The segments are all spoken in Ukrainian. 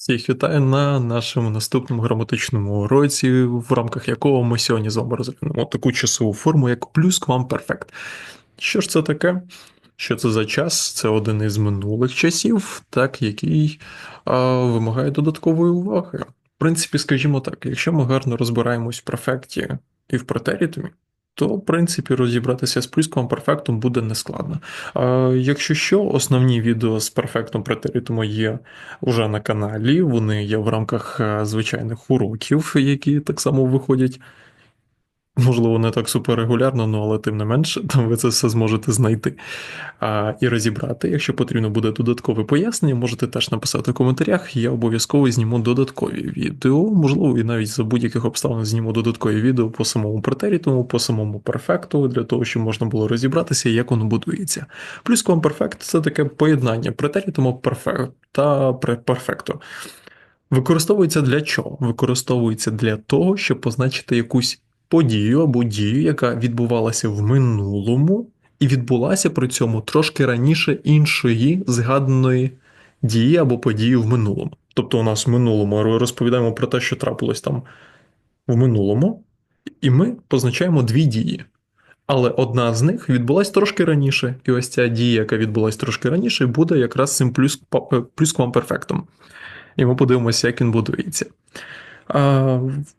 Всіх вітаю на нашому наступному граматичному уроці, в рамках якого ми сьогодні з вами розглянемо таку часову форму, як плюс-квамперфект. Що ж це таке? Що це за час? Це один із минулих часів, так, який а, вимагає додаткової уваги. В принципі, скажімо так, якщо ми гарно розбираємось в префекті і в претерітумі, то, в принципі, розібратися з плюском перфектом буде нескладно. А Якщо що, основні відео з перфектом претеритому є вже на каналі, вони є в рамках е, звичайних уроків, які так само виходять. Можливо, не так суперрегулярно, ну, але тим не менше, там ви це все зможете знайти а, і розібрати. Якщо потрібно буде додаткове пояснення, можете теж написати в коментарях. Я обов'язково зніму додаткові відео, можливо, і навіть за будь-яких обставин зніму додаткові відео по самому претерітуму, по самому перфекту, для того, щоб можна було розібратися, як воно будується. Плюс перфект це таке поєднання претерітуму перфект та перфекту. Використовується для чого? Використовується для того, щоб позначити якусь подію або дію, яка відбувалася в минулому, і відбулася при цьому трошки раніше іншої згаданої дії або події в минулому. Тобто, у нас в минулому розповідаємо про те, що трапилось там в минулому, і ми позначаємо дві дії. Але одна з них відбулась трошки раніше, і ось ця дія, яка відбулась трошки раніше, буде якраз цим плюс плюс перфектом. І ми подивимося, як він будується.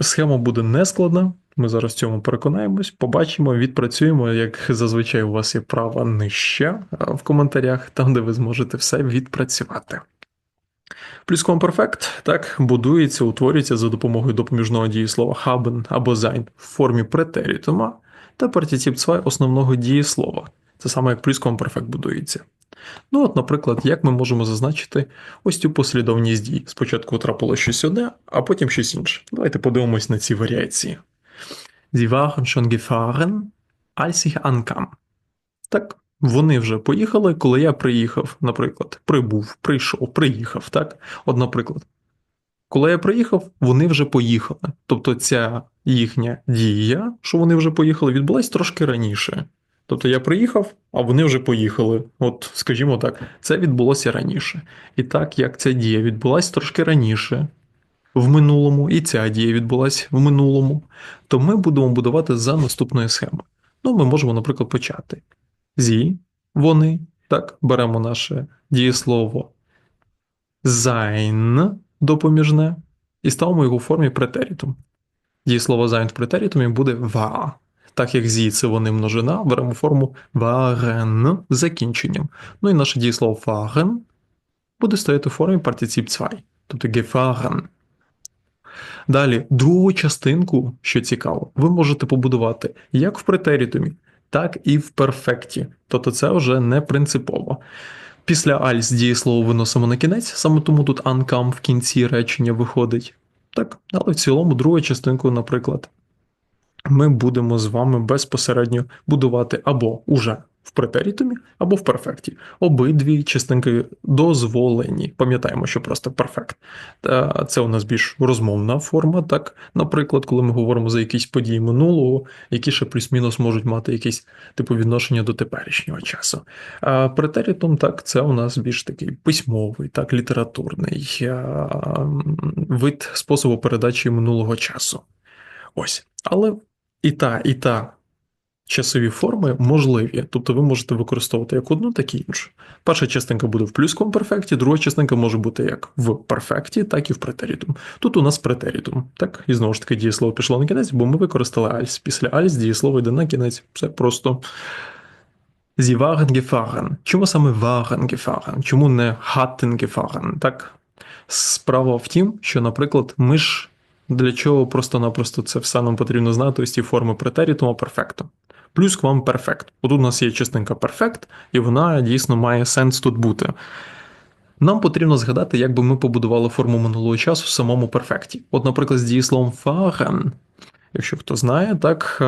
Схема буде нескладна. Ми зараз в цьому переконаємось, побачимо, відпрацюємо, як зазвичай у вас є право нижче в коментарях, там де ви зможете все відпрацювати. Плюскомперфект так будується, утворюється за допомогою допоміжного дієслова haben або sein в формі претерітума та партітіп 2 основного дієслова. Це саме як плюскомперфект будується. Ну, от, наприклад, як ми можемо зазначити ось цю послідовність дій. Спочатку трапило щось одне, а потім щось інше. Давайте подивимось на ці варіації. Sie waren schon gefahren, als ich ankam. Так, вони вже поїхали, коли я приїхав, наприклад, прибув, прийшов, приїхав. так? От, наприклад, коли я приїхав, вони вже поїхали. Тобто ця їхня дія, що вони вже поїхали, відбулась трошки раніше. Тобто я приїхав, а вони вже поїхали. От, скажімо так, це відбулося раніше. І так як ця дія відбулася трошки раніше, в минулому, і ця дія відбулася в минулому, то ми будемо будувати за наступною схемою. Ну, ми можемо, наприклад, почати. Зі, вони, так, беремо наше дієслово sein допоміжне і ставимо його у формі претерітум. Дієслово sein в претерітумі буде ва. Так як зі це вони множина, беремо форму waren з закінченням. Ну і наше дієслово fahren буде стояти в формі партицип 2, тобто gefahren. Далі, другу частинку, що цікаво, ви можете побудувати як в претерітумі, так і в перфекті. Тобто це вже не принципово. Після альс дієслово виносимо на кінець, саме тому тут анкам в кінці речення виходить. Так, але в цілому, другу частинку, наприклад, ми будемо з вами безпосередньо будувати або уже в претерітумі або в перфекті. Обидві частинки дозволені. Пам'ятаємо, що просто перфект. Це у нас більш розмовна форма. Так, наприклад, коли ми говоримо за якісь події минулого, які ще плюс-мінус можуть мати якісь типу відношення до теперішнього часу. А претерітум, так, це у нас більш такий письмовий, так, літературний вид способу передачі минулого часу. Ось. Але і та, і та часові форми можливі, тобто ви можете використовувати як одну, так і іншу. Перша частинка буде в плюскому перфекті, друга частинка може бути як в перфекті, так і в претерітум. Тут у нас претерітум. Так, і знову ж таки дієслово пішло на кінець, бо ми використали альс. Після альс дієслово йде на кінець. Все просто. Sie waren gefahren. Чому саме waren gefahren? Чому не hatten gefahren? Так? Справа в тім, що, наприклад, ми ж для чого просто-напросто це все нам потрібно знати ось ці форми претерітуму перфекту плюс к вам перфект. Отут у нас є частинка перфект, і вона дійсно має сенс тут бути. Нам потрібно згадати, як би ми побудували форму минулого часу в самому перфекті. От, наприклад, з дієсловом fahren, якщо хто знає, так е,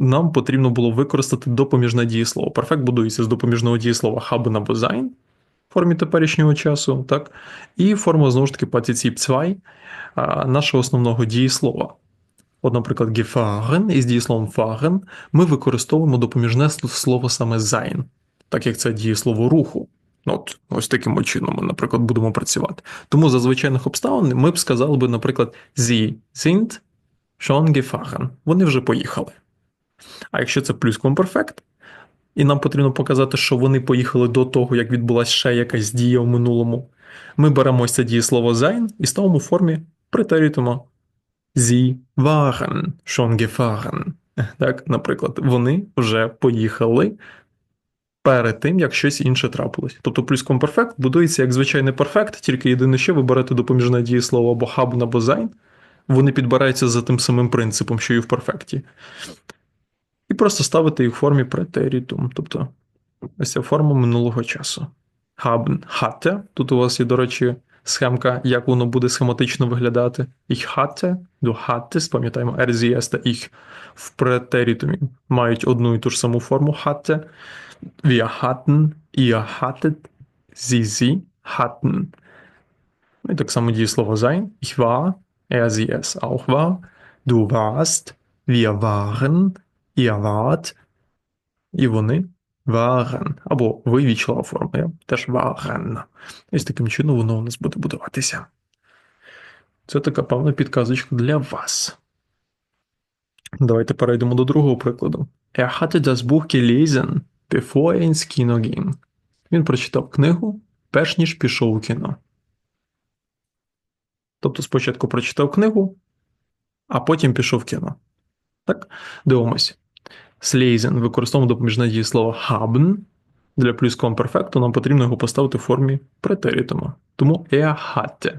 нам потрібно було використати допоміжне дієслово. Перфект будується з допоміжного дієслова haben або sein в формі теперішнього часу, так, і форма знову ж таки Partizip 2 е, нашого основного дієслова. От, наприклад, gefahren із дієсловом fahren ми використовуємо допоміжне слово саме sein, так як це дієслово руху. От, ось таким чином ми, наприклад, будемо працювати. Тому за звичайних обставин ми б сказали би, наприклад, Sie sind schon gefahren. Вони вже поїхали. А якщо це плюскомперфект, і нам потрібно показати, що вони поїхали до того, як відбулася ще якась дія в минулому, ми беремо ось це дієслово sein і ставимо в формі претерітума Sie waren schon gefahren. Так, наприклад, вони вже поїхали перед тим, як щось інше трапилось. Тобто плюскомперфект будується як звичайний перфект, тільки єдине, що ви берете допоміжне дієслово або haben, або sein, вони підбираються за тим самим принципом, що і в перфекті. І просто ставити їх в формі претерітум. Тобто ось ця форма минулого часу. Haben, hatte. Тут у вас є, до речі, схемка, як воно буде схематично виглядати. Ich hatte, du hattest, пам'ятаємо, er, RZS та ich в претерітумі мають одну і ту ж саму форму hatte. Wir hatten, ihr hattet, sie, sie hatten. Ну і так само дієслово sein. Ich war, er, sie, es auch war. Du warst, wir waren, ihr wart. І вони waren. Або ви вічлова форма. Я теж waren. І з таким чином воно у нас буде будуватися. Це така певна підказочка для вас. Давайте перейдемо до другого прикладу. Er hatte das Buch gelesen, bevor er ins Kino ging. Він прочитав книгу, перш ніж пішов у кіно. Тобто спочатку прочитав книгу, а потім пішов в кіно. Так? Дивимось. Слейзен використовуємо допоміжне дієслово haben. Для плюскомперфекту нам потрібно його поставити в формі претерітума. Тому er hatte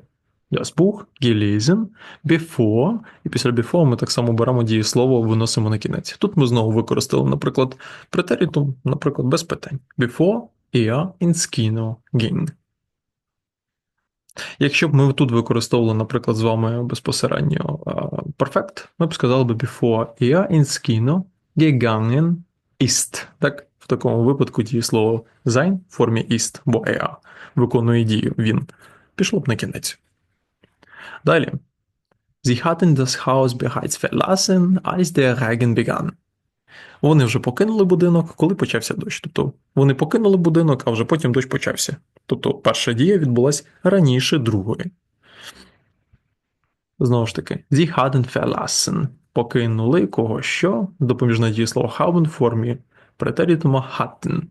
das Buch gelesen bevor, і після before ми так само беремо дієслово, виносимо на кінець. Тут ми знову використали, наприклад, претерітум, наприклад, без питань. Before er ins Kino ging. Якщо б ми тут використовували, наприклад, з вами безпосередньо перфект, ми б сказали б before er ins Kino gegangen ist. Так, в такому випадку дієслово sein в формі ist, бо er виконує дію він. Пішло б на кінець. Далі. Sie hatten das Haus bereits verlassen, als der Regen begann. Вони вже покинули будинок, коли почався дощ. Тобто вони покинули будинок, а вже потім дощ почався. Тобто перша дія відбулася раніше другої. Знову ж таки, Sie hatten verlassen. Покинули кого що? Допоміжне дієслово haben в формі претерітума hatten.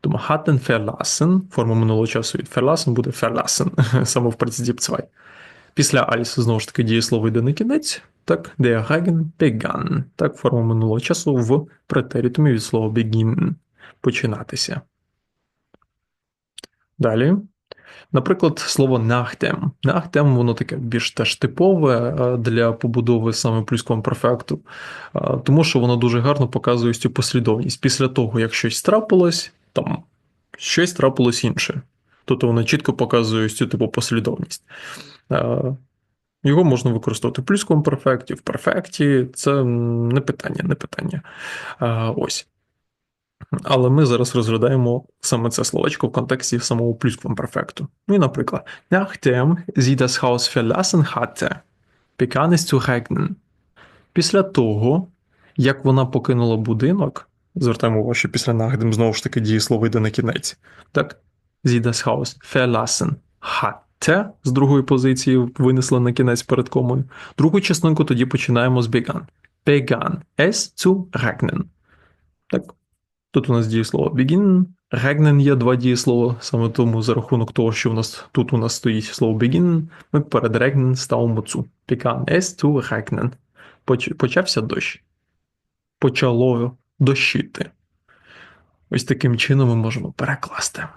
Тому hatten verlassen, форма минулого часу від verlassen буде verlassen, саме в предсдіб 2. Після als, знову ж таки, дієслово йде на кінець. Так, der Regen begann. Так, форма минулого часу в претерітумі від слова begin. Починатися. Далі. Наприклад, слово nachdem. Nachdem, воно таке більш теж типове для побудови саме плюском перфекту, тому що воно дуже гарно показує цю послідовність. Після того, як щось трапилось, там щось трапилось інше. Тобто воно чітко показує цю типу послідовність. Його можна використовувати в плюскому перфекті, в перфекті. Це не питання, не питання. Ось. Але ми зараз розглядаємо саме це словечко в контексті самого плюсквом перфекту. Ну і, наприклад, Nachdem sie das Haus verlassen hatte, begann es zu regnen. Після того, як вона покинула будинок, звертаємо увагу, що після Nachdem знову ж таки дієслово йде на кінець. Так, sie das Haus verlassen hatte з другої позиції винесли на кінець перед комою. Другу частинку тоді починаємо з began. Began es zu regnen. Так, Тут у нас дієслово begin, regnen є два дієслова, саме тому за рахунок того, що у нас тут у нас стоїть слово begin, ми перед regnen ставимо цу. Began es to regnen. Почався дощ. Почало дощити. Ось таким чином ми можемо перекласти.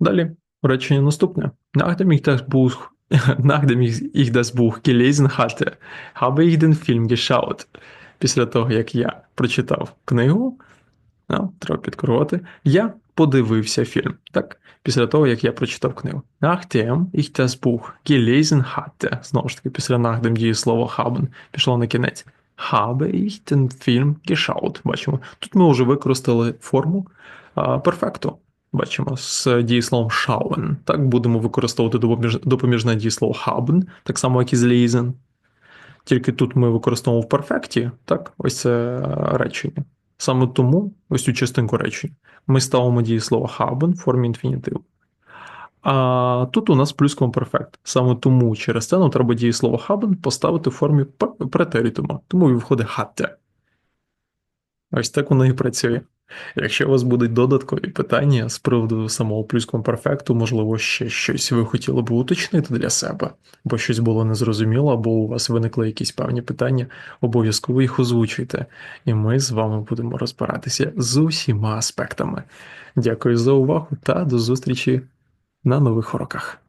Далі речення наступне. Nachdem ich das Buch, nachdem ich das Buch gelesen hatte, habe ich den Film geschaut після того, як я прочитав книгу, а, треба підкорувати, я подивився фільм. Так? Після того, як я прочитав книгу. Nachdem ich das hatte, знову ж таки, після nachdem діє слово haben, пішло на кінець. Habe ich den Film. Бачимо. Тут ми вже використали форму перфекту. Бачимо, з дієсловом schauen. Так, будемо використовувати допоміжне дієслово haben, так само, як і з lesen. Тільки тут ми використовуємо в перфекті, так, ось це речення. Саме тому ось цю частинку речення ми ставимо дієслово haben в формі інфінітиву. А тут у нас плюскомперфект. Саме тому через це нам треба дієслово haben поставити в формі пр- претерітума, тому і виходить hatte. Ось так воно і працює. Якщо у вас будуть додаткові питання з приводу самого плюскомперфекту, можливо, ще щось ви хотіли б уточнити для себе, бо щось було незрозуміло, або у вас виникли якісь певні питання, обов'язково їх озвучуйте, і ми з вами будемо розбиратися з усіма аспектами. Дякую за увагу та до зустрічі на нових уроках.